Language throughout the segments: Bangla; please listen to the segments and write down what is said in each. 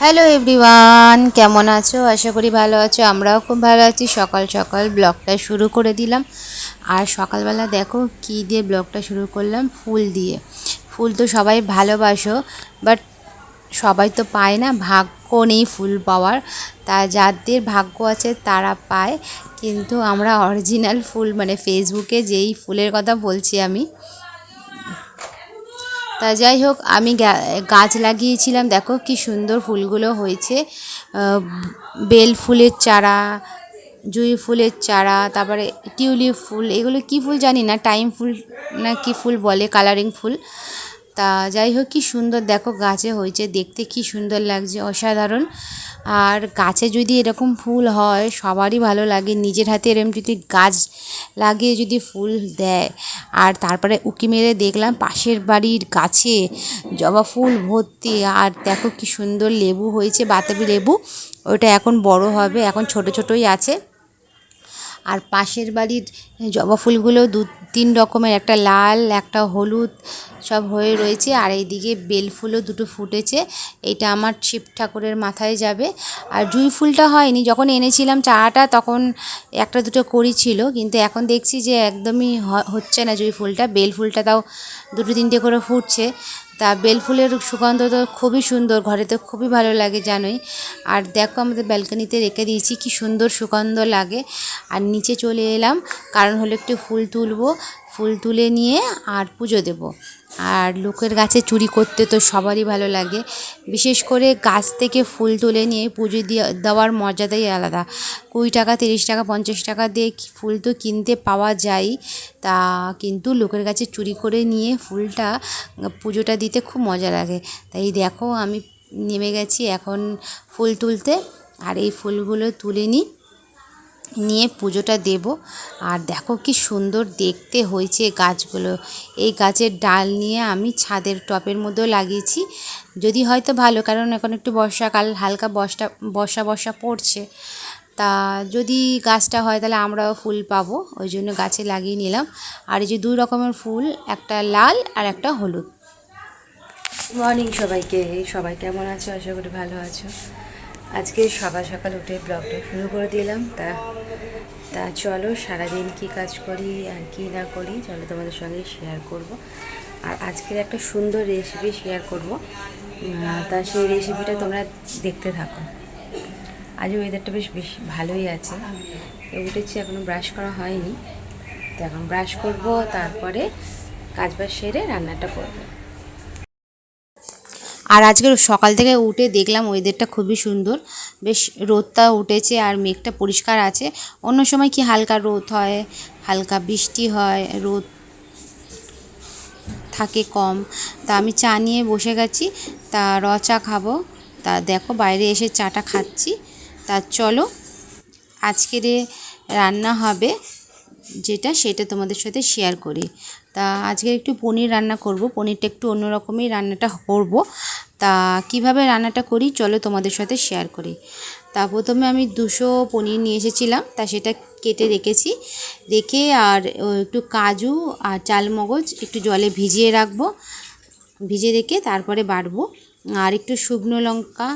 হ্যালো এভরিওয়ান কেমন আছো? আশা করি ভালো আছো। আমরাও খুব ভালো আছি। সকাল সকাল ব্লগটা শুরু করে দিলাম। আর সকালবেলা দেখো কী দিয়ে ব্লগটা শুরু করলাম? ফুল দিয়ে। ফুল তো সবাই ভালোবাসো বাট সবাই তো পায় না। ভাগ্য নেই ফুল পাওয়ার। তা যাদের ভাগ্য আছে তারা পায়। কিন্তু আমরা অরিজিনাল ফুল মানে ফেসবুকে যেই ফুলের কথা বলছি আমি তা যাই হোক, আমি গাছ লাগিয়েছিলাম। দেখো কি সুন্দর ফুলগুলো হয়েছে। বেল ফুলের চারা, জুঁই ফুলের চারা, তারপরে টিউলিপ ফুল, এগুলো কি ফুল জানি না, টাইম ফুল না কি ফুল বলে কালারিং ফুল। তা যাই হোক, কি সুন্দর। দেখো গাছে হয়েছে, দেখতে কি সুন্দর লাগছে, অসাধারণ। আর গাছে যদি এরকম ফুল হয়, সবারই ভালো লাগে। নিজের হাতে এরকম যদি গাছ লাগিয়ে যদি ফুল দেয়। আর তারপরে উকি মেরে দেখলাম পাশের বাড়ির গাছে জবা ফুল ভর্তি। আর দেখো কি সুন্দর লেবু হয়েছে, বাতাবি লেবু। ওটা এখন বড় হবে, এখন ছোট ছোটই আছে। আর পাশের বাড়ির জবা ফুলগুলো দু তিন রকমের, একটা লাল, একটা হলুদ সব হয়ে রয়েছে। আর এইদিকে বেল ফুলও দুটো ফুটেছে। এটা আমার শিব ঠাকুরের মাথায় যাবে। আর জুঁই ফুলটা হয়নি। যখন এনেছিলাম চারাটা তখন একটা দুটো করি ছিল। কিন্তু এখন দেখছি যে একদমই হচ্ছে না জুঁই ফুলটা। বেল ফুলটা তাও দুটো তিনটে করে ফুটছে। তা বেল ফুলের সুগন্ধ তো খুবই সুন্দর ঘরে তো খুবই ভালো লাগে জানোই। আর দেখো আমাদের ব্যালকানিতে রেখে দিয়েছি, কি সুন্দর সুগন্ধ লাগে। আর নিচে চলে এলাম, কারণ হলো একটু ফুল তুলবো ফুল তুলে নিয়ে আর পুজো দেব। আর লোকের গাছে চুরি করতে তো সবারই ভালো লাগে। বিশেষ করে গাছ থেকে ফুল তুলে নিয়ে পুজো দিয়ে দেওয়ার মজাটাই আলাদা। কুড়ি টাকা, তিরিশ টাকা, পঞ্চাশ টাকা দিয়ে ফুল তো কিনতে পাওয়া যায়। তা কিন্তু লোকের কাছে চুরি করে নিয়ে ফুলটা পুজোটা দিতে খুব মজা লাগে। তাই দেখো আমি নেমে গেছি এখন ফুল তুলতে। আর এই ফুলগুলো তুলে নিই। নিয়ে পুজোটা দেব। আর দেখো কি সুন্দর দেখতে হয়েছে গাছগুলো। এই গাছের ডাল নিয়ে আমি ছাদের টপের মধ্যেও লাগিয়েছি। যদি হয়তো ভালো, কারণ এখন একটু বর্ষাকাল, হালকা বর্ষা বর্ষা বর্ষা পড়ছে। তা যদি গাছটা হয় তাহলে আমরাও ফুল পাবো, ওই জন্য গাছে লাগিয়ে নিলাম। আর এই যে দুই রকমের ফুল, একটা লাল আর একটা হলুদ। মর্নিং সবাইকে। সবাই কেমন আছো? আশা করি ভালো আছো। আজকে সকাল সকাল উঠে ব্লগটা শুরু করে দিলাম। তা তা চলো, সারাদিন কি কাজ করি আর কি না করি, চলো তোমাদের সঙ্গে শেয়ার করব। আর আজকের একটা সুন্দর রেসিপি শেয়ার করব। তা সেই রেসিপিটা তোমরা দেখতে থাকো। আজ ওয়েদারটা বেশ বেশ ভালোই আছে। উঠেছি এখনও ব্রাশ করা হয়নি। তো এখন ব্রাশ করব, তারপরে কাজ বাজ সেরে রান্নাটা করব। আর আজকে সকাল থেকে উঠে দেখলাম ওয়েদারটা খুবই সুন্দর। বেশ রোদটা উঠেছে আর মেঘটা পরিষ্কার আছে। অন্য সময় কি হালকা রোদ হয়, হালকা বৃষ্টি হয়, রোদ থাকে কম। তা আমি চা নিয়ে বসে গেছি, তা র চা খাব। তা দেখো বাইরে এসে চাটা খাচ্ছি। তা চলো, আজকের রান্না হবে যেটা সেটা তোমাদের সাথে শেয়ার করি। তা আজকে একটু পনির রান্না করব। পনিরটা একটু অন্যরকমই রান্নাটা করব। তা কীভাবে রান্নাটা করি চলো তোমাদের সাথে শেয়ার করি। তা প্রথমে আমি দুশো পনির নিয়ে এসেছিলাম, তা সেটা কেটে রেখেছি। রেখে আর একটু কাজু আর চালমগজ একটু জলে ভিজিয়ে রাখব। ভিজে রেখে তারপরে বাটবো। আর একটু শুকনো লঙ্কা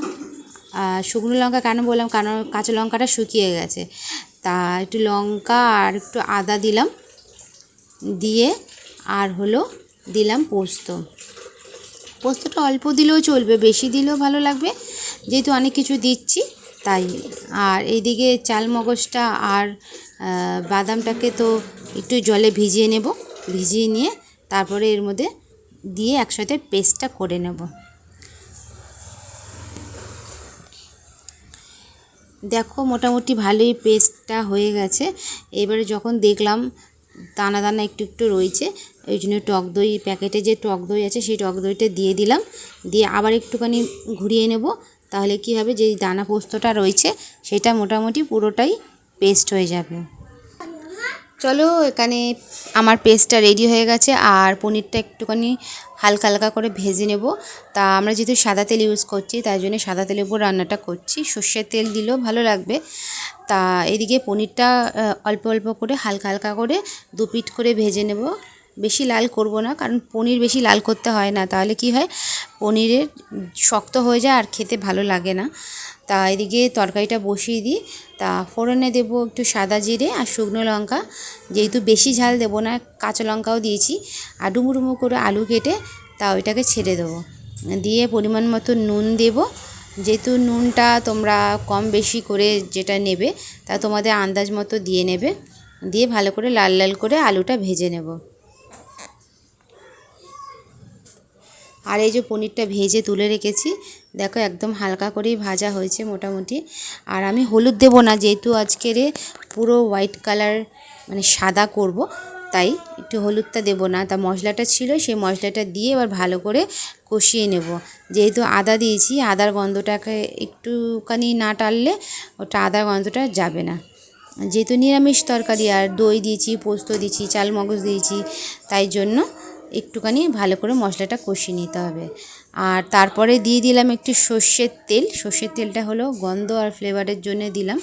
শুকনো লঙ্কা কেন বললাম? কারণ কাঁচা লঙ্কাটা শুকিয়ে গেছে। তা একটু লঙ্কা আর একটু আদা দিলাম। দিয়ে আর হলো দিলাম পোস্ত। পোস্তটা অল্প দিলেও চলবে, বেশি দিলেও ভালো লাগবে। যেহেতু অনেক কিছু দিচ্ছি, তাই। আর এইদিকে চাল মগজটা আর বাদামটাকে তো একটু জলে ভিজিয়ে নেব। ভিজিয়ে নিয়ে তারপরে এর মধ্যে দিয়ে একসাথে পেস্টটা করে নেব। দেখো, মোটামুটি ভালোই পেস্টটা হয়ে গেছে। এবারে যখন দেখলাম দানা দানা একটু একটু রয়েছে, ওই জন্য টক দই প্যাকেটে যে টক দই আছে সেই টক দইটা দিয়ে দিলাম। দিয়ে আবার একটুখানি ঘুরিয়ে নেব, তাহলে কি হবে যে দানা পোস্তটা রয়েছে, সেটা মোটামুটি পুরোটাই পেস্ট হয়ে যাবে। চলো এখানে আমার পেস্টটা রেডি হয়ে গেছে আর পনিরটা একটুখানি হালকা হালকা করে ভেজে নেব। তা আমরা যেহেতু সাদা তেল ইউজ করছি, তাই জন্য সাদা তেলের উপর রান্নাটা করছি। সর্ষের তেল দিলেও ভালো লাগবে। তা এদিকে পনিরটা অল্প অল্প করে হালকা হালকা করে দু পিঠ করে ভেজে নেব। বেশি লাল করব না, কারণ পনির বেশি লাল করতে হয় না। তাহলে কি হয়? পনিরের শক্ত হয়ে যায় আর খেতে ভালো লাগে না। তা এদিকে তরকারিটা বসিয়ে দিই। তা ফোড়নে দেবো একটু সাদা জিরে আর শুকনো লঙ্কা। যেহেতু বেশি ঝাল দেবো না, কাঁচা লঙ্কাও দিয়েছি। আর ডুমো ডুমো করে আলু কেটে তা ওইটাকে ছেড়ে দেবো। দিয়ে পরিমাণ মতো নুন দেবো। যেহেতু নুনটা তোমরা কম বেশি করে যেটা নেবে, তা তোমাদের আন্দাজ মতো দিয়ে নেবে। দিয়ে ভালো করে লাল লাল করে আলুটা ভেজে নেব। আর এই যে পনিরটা ভেজে তুলে রেখেছি, দেখো একদম হালকা করেই ভাজা হয়েছে মোটামুটি। আর আমি হলুদ দেবো না, যেহেতু আজকের পুরো হোয়াইট কালার মানে সাদা করব, তাই একটু হলুদটা দেবো না। তা মশলাটা ছিল, সেই মশলাটা দিয়ে এবার ভালো করে কষিয়ে নেব। যেহেতু আদা দিয়েছি, আদার গন্ধটাকে একটুখানি না টানলে ওটা আদার গন্ধটা যাবে না। যেহেতু নিরামিষ তরকারি, আর দই দিয়েছি, পোস্ত দিয়েছি চাল মগজ দিয়েছি, তাই জন্য একটুখানি ভালো করে মশলাটা কষিয়ে নিতে হবে। আর তারপরে দিয়ে দিলাম একটু সর্ষের তেল। সর্ষের তেলটা হলো গন্ধ আর ফ্লেভারের জন্য দিলাম।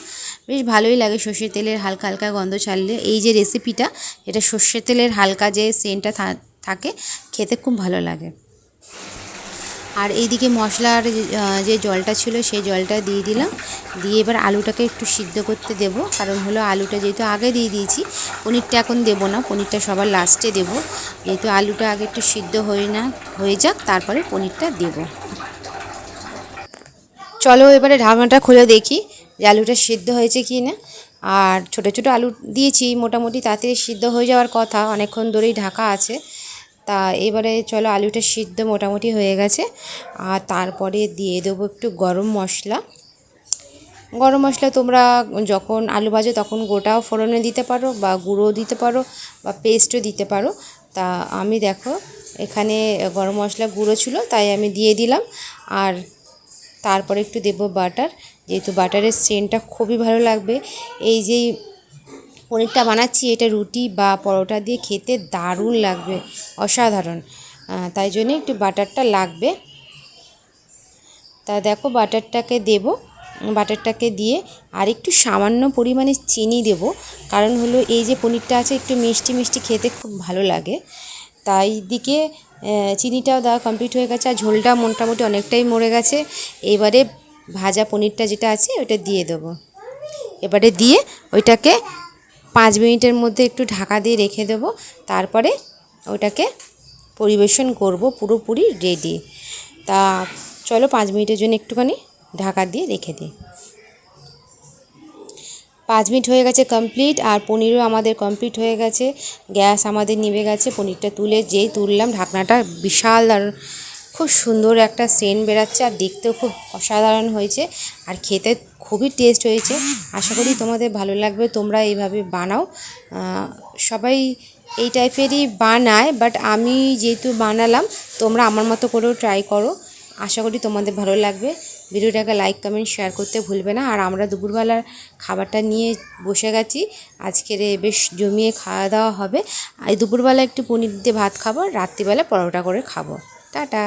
বেশ ভালোই লাগে সর্ষের তেলের হালকা হালকা গন্ধ ছাড়লে। এই যে রেসিপিটা এটা সর্ষের তেলের হালকা যে সেন্টটা থাকে, খেতে খুব ভালো লাগে। আর এইদিকে মশলার যে জলটা ছিল সেই জলটা দিয়ে দিলাম। দিয়ে এবার আলুটাকে একটু সিদ্ধ করতে দেব। কারণ হলো আলুটা যেহেতু আগে দিয়ে দিয়েছি, পনিরটা এখন দেবো না, পনিরটা সবার লাস্টে দেব। যেহেতু আলুটা আগে একটু সিদ্ধ হয়ে না, হয়ে যাক, তারপরে পনিরটা দেব। চলো এবারে ঢাকনাটা খুলে দেখি যে আলুটা সিদ্ধ হয়েছে কি না আর ছোটো ছোটো আলু দিয়েছি, মোটামুটি তাতে সিদ্ধ হয়ে যাওয়ার কথা, অনেকক্ষণ ধরেই ঢাকা আছে। তা এবারে চলো আলুটা সিদ্ধ মোটামুটি হয়ে গেছে। আর তারপরে দিয়ে দেবো একটু গরম মশলা। গরম মশলা তোমরা যখন আলু ভাজো তখন গোটাও ফোড়নে দিতে পারো বা গুঁড়ো দিতে পারো বা পেস্টও দিতে পারো। তা আমি দেখো এখানে গরম মশলা গুঁড়ো ছিল তাই আমি দিয়ে দিলাম। আর তারপরে একটু দেবো বাটার। যেহেতু বাটারের সেন্টটা খুবই ভালো লাগবে। এই যেই পনিরটা বানাচ্ছি, এটা রুটি বা পরোটা দিয়ে খেতে দারুণ লাগবে, অসাধারণ। তাই জন্য একটু বাটারটা লাগবে। তা দেখো বাটারটাকে দেব, বাটারটাকে দিয়ে আর একটু সামান্য পরিমাণে চিনি দেব, কারণ হলো এই যে পনিরটা আছে একটু মিষ্টি মিষ্টি খেতে খুব ভালো লাগে। তাই দিকে চিনিটাও দেওয়া কমপ্লিট হয়ে গেছে, আর ঝোলটা মোটামুটি অনেকটাই মরে গেছে। এবারে ভাজা পনিরটা যেটা আছে ওটা দিয়ে দেবো। এবারে দিয়ে ওইটাকে পাঁচ মিনিটের মধ্যে একটু ঢাকা দিয়ে রেখে দেবো। তারপরে ওটাকে পরিবেশন করব পুরোপুরি রেডি তা চলো পাঁচ মিনিটের জন্য একটুখানি ঢাকা দিয়ে রেখে দিই। পাঁচ মিনিট হয়ে গেছে কমপ্লিট আর পনিরও আমাদের কমপ্লিট হয়ে গেছে। গ্যাস আমাদের নিভে গেছে, পনিরটা তুলে যেই তুললাম ঢাকনাটা বিশাল আর খুব সুন্দর একটা সেন্ট বেরাচ্ছে আর দেখতেও খুব অসাধারণ হয়েছে। আর খেতে খুবই টেস্ট হয়েছে। আশা করি তোমাদের ভালো লাগবে, তোমরা এইভাবে বানাও। সবাই এই টাইপেরই বানায় বাট আমি যেহেতু বানালাম, তোমরা আমার মতো করেও ট্রাই করো। আশা করি তোমাদের ভালো লাগবে। ভিডিওটাকে লাইক কমেন্ট শেয়ার করতে ভুলবে না। আর আমরা দুপুরবেলার খাবারটা নিয়ে বসে গেছি। আজকের বেশ জমিয়ে খাওয়া দাওয়া হবে। আর দুপুরবেলা একটু পনির দিয়ে ভাত খাব রাত্রিবেলা পরোটা করে খাব। টাটা!